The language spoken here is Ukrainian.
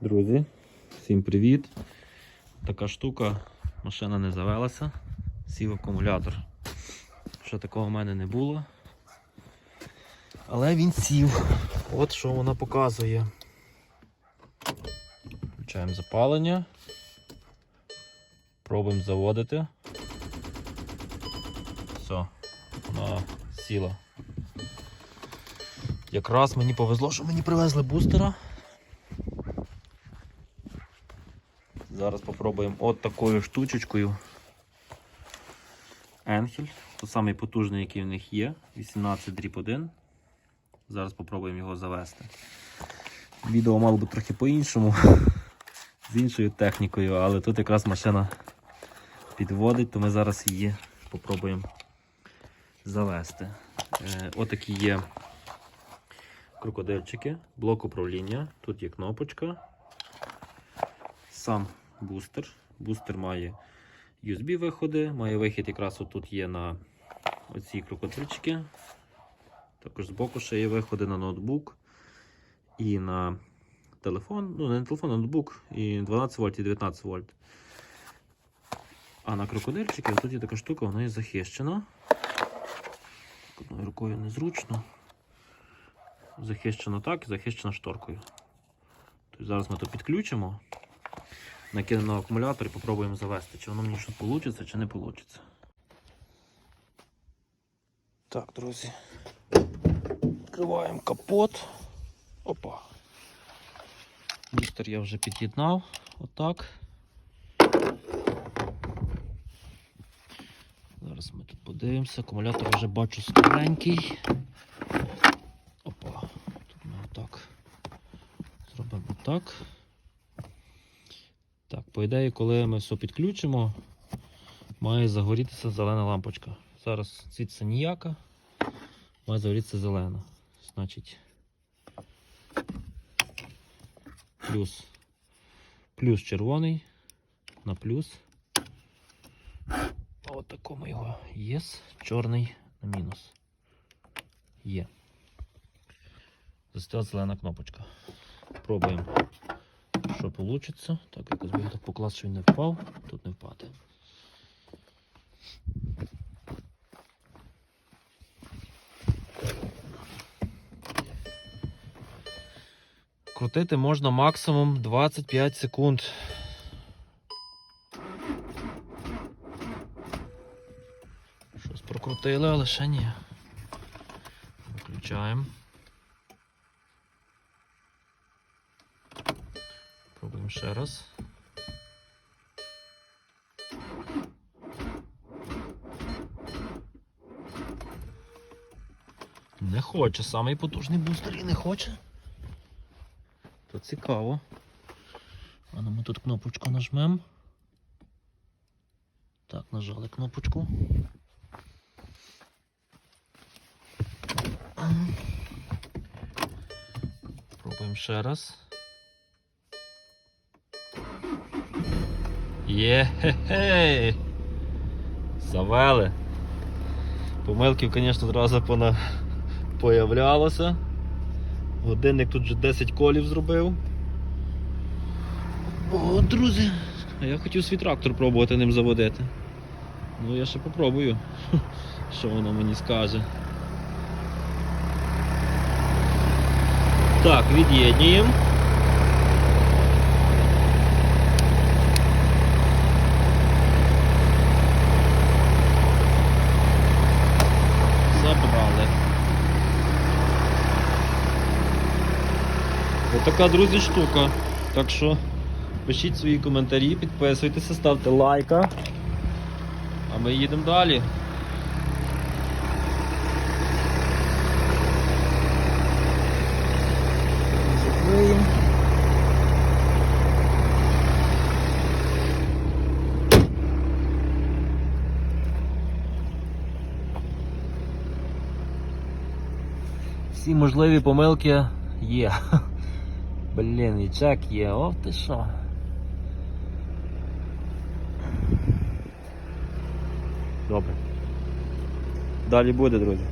Друзі, всім привіт! Така штука, машина не завелася, сів акумулятор. Що такого в мене не було. Але він сів. От що вона показує. Включаємо запалення. Пробуємо заводити. Все, вона сіла. Якраз мені повезло, що мені привезли бустера. Зараз попробуємо от такою штучечкою. Енхель. Той самий потужний, який в них є. 18 дріб 1. Зараз попробуємо його завести. Відео мало би трохи по-іншому, з іншою технікою, але тут якраз машина підводить, то ми зараз її попробуємо завести. Е, отакі є крокодильчики, блок управління. Тут є кнопочка. Сам бустер. Бустер має USB виходи, має вихід якраз отут є на оці крокодильчики. Також збоку ще є виходи на ноутбук і на телефон. Ну, не на телефон, а ноутбук, і 12 вольт і 19 вольт. А на крокодильчики тут є така штука, вона є захищена. Одною рукою незручно. Захищено так і захищена шторкою. Тобто зараз ми то підключимо, накинемо на акумулятор і попробуємо завести, чи воно мені щось вийде, чи не вийде. Так, друзі. Відкриваємо капот. Опа. Бустер я вже під'єднав. Отак. Зараз ми тут подивимося. Акумулятор вже бачу старенький. Опа. Тут ми отак. Зробимо так. Так, по ідеї, коли ми все підключимо, має загорітися зелена лампочка. Зараз світиться ніяка, має загорітися зелена. Значить, плюс, плюс червоний на плюс. От такому його єс, чорний на мінус. Є. Застила зелена кнопочка. Пробуємо, що вийде. Так, якось би я так поклав, що він не впав, тут не впаде. Крутити можна максимум 25 секунд. Щось прокрутили, але ще ні. Виключаємо. Пробуємо ще раз. Не хоче, самий потужний бустер і не хоче. То цікаво. А ми тут кнопочку нажмемо. Так, нажали кнопочку. Пробуємо ще раз. Є-хе-хе! Завели. Помилків, звісно, одразу пона... появлялося. Годинник тут вже 10 колів зробив. О, друзі, а я хотів свій трактор пробувати ним заводити. Ну я ще попробую, що воно мені скаже. Так, від'єднуємо. Отака, друзі, штука. Так що пишіть свої коментарі, підписуйтеся, ставте лайка. А ми їдемо далі. Закриємо. Всі можливі помилки є. Блін, і чек є, о ти що. Добре. Далі буде, друзі.